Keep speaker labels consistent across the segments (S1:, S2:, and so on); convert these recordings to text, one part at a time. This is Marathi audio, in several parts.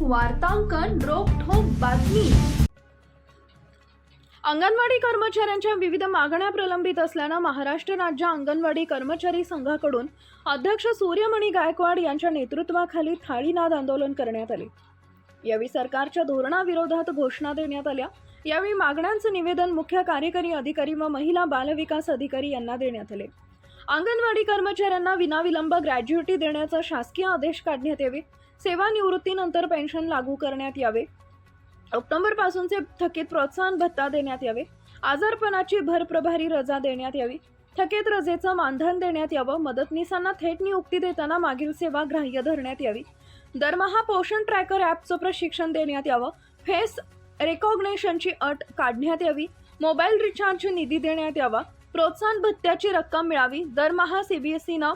S1: वार्तांकन रोखोक बातमी. अंगणवाडी कर्मचाऱ्यांच्या विविध मागण्या प्रलंबित असल्यानं महाराष्ट्र राज्य अंगणवाडी कर्मचारी संघाकडून अध्यक्ष सूर्यमणी गायकवाड यांच्या नेतृत्वाखाली थाळीनाद आंदोलन करण्यात आले. यावेळी सरकारच्या धोरणाविरोधात घोषणा देण्यात आल्या. यावेळी मागण्यांचं निवेदन मुख्य कार्यकारी अधिकारी व महिला बालविकास अधिकारी यांना देण्यात आले. अंगणवाडी कर्मचाऱ्यांना विनाविलंब ग्रॅज्युएटी देण्याचा शासकीय आदेश काढण्यात यावे सेवानिवृत्तीनंतर पेन्शन लागू करण्यात यावे. ऑक्टोबरपासूनचे थकीत प्रोत्साहन भत्ता देण्यात यावे. आजारपणाची भरप्रभारी रजा देण्यात यावी. थकीत रजेचं मानधन देण्यात यावं. मदतनीसांना थेट नियुक्ती देताना मागील सेवा ग्राह्य धरण्यात यावी. दरमहा पोषण ट्रॅकर ॲपचं प्रशिक्षण देण्यात यावं. फेस रेकॉग्नेशनची अट काढण्यात यावी. मोबाईल रिचार्जची निधी देण्यात यावा. प्रोत्साहन भत्त्याची रक्कम मिळावी. दरमहा सीबीएसईनं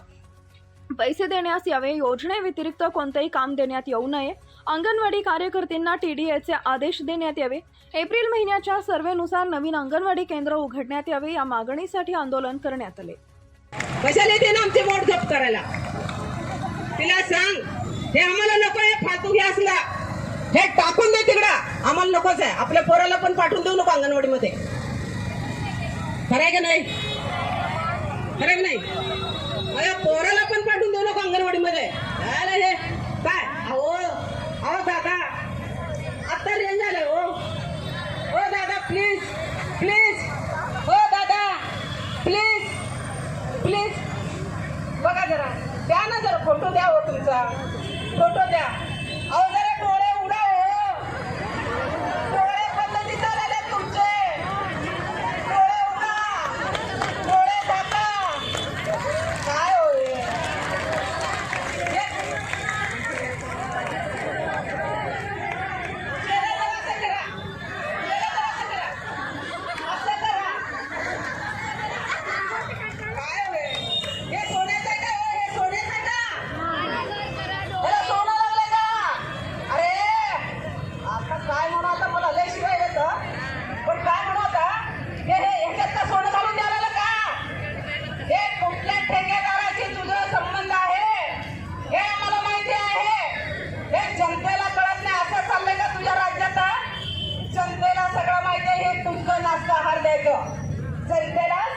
S1: पैसे देण्यास यावे योजनेव्यतिरिक्त कोणतेही काम देण्यात येऊ नये. अंगणवाडी कार्यकर्त्यांना टी डी एचे आदेश देण्यात यावे. एप्रिल महिन्याच्या सर्वेनुसार नवीन अंगणवाडी केंद्र उघडण्यात यावे या मागणीसाठी आंदोलन करण्यात आले.
S2: कशाला येते ना आमचे वोट जप्त करायला? तिला सांग हे आम्हाला नको आहे फातू हे असला. हे टाकून दे तिकडं. आम्हाला नकोच आहे. आपल्या पोराला पण पाठवून देऊ नको अंगणवाडीमध्ये. खरंय का नाही? खरं नाही. माझ्या पोराला पण पाठवून देऊ नको अंगणवाडीमध्ये.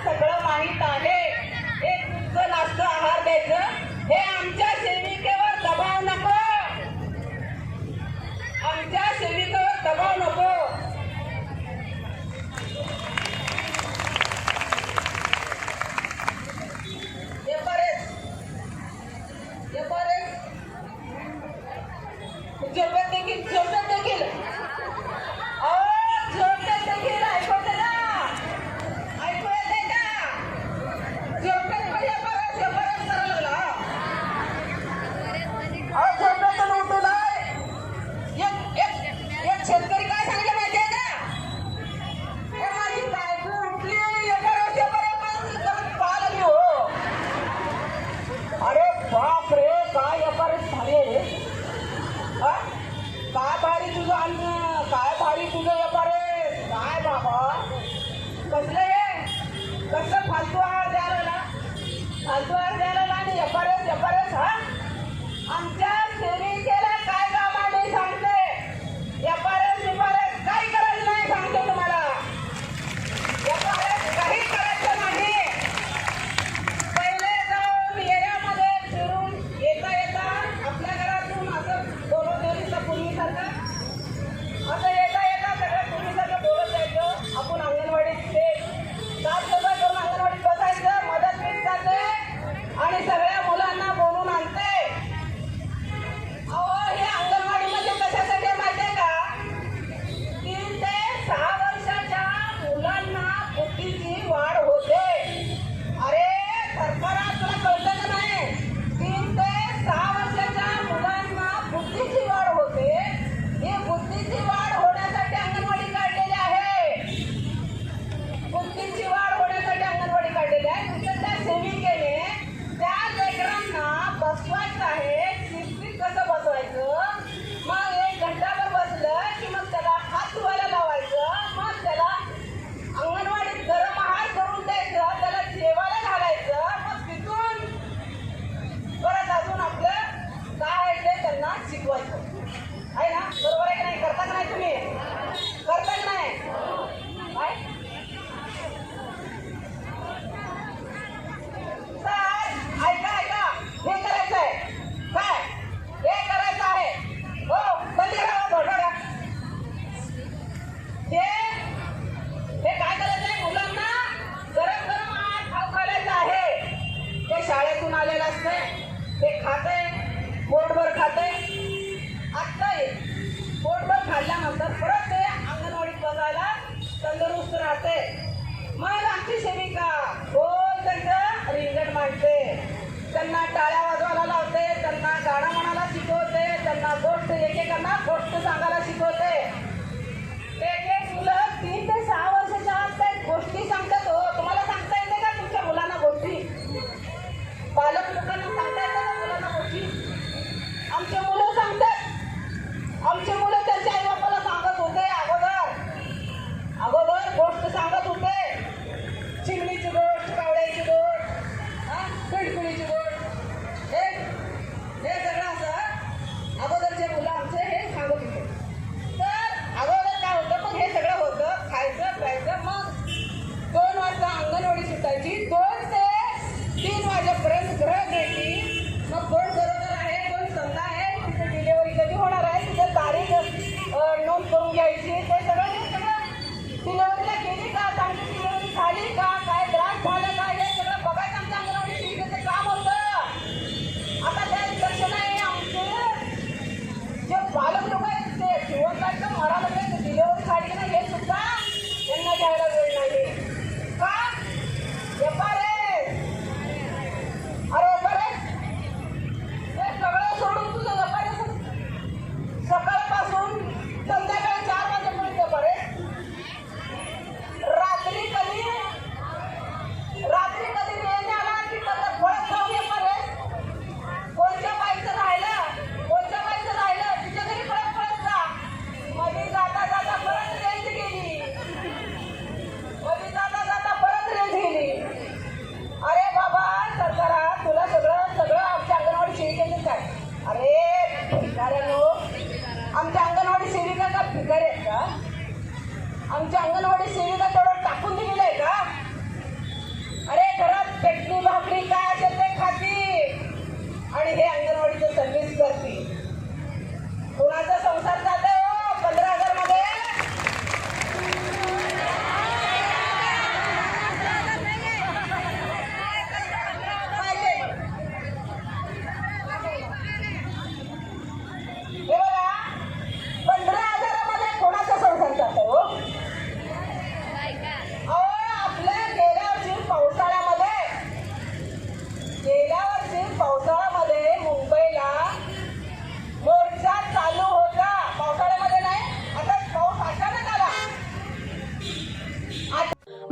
S2: सगळं आहे नाश्ता आहार द्यायचं हे आमच्या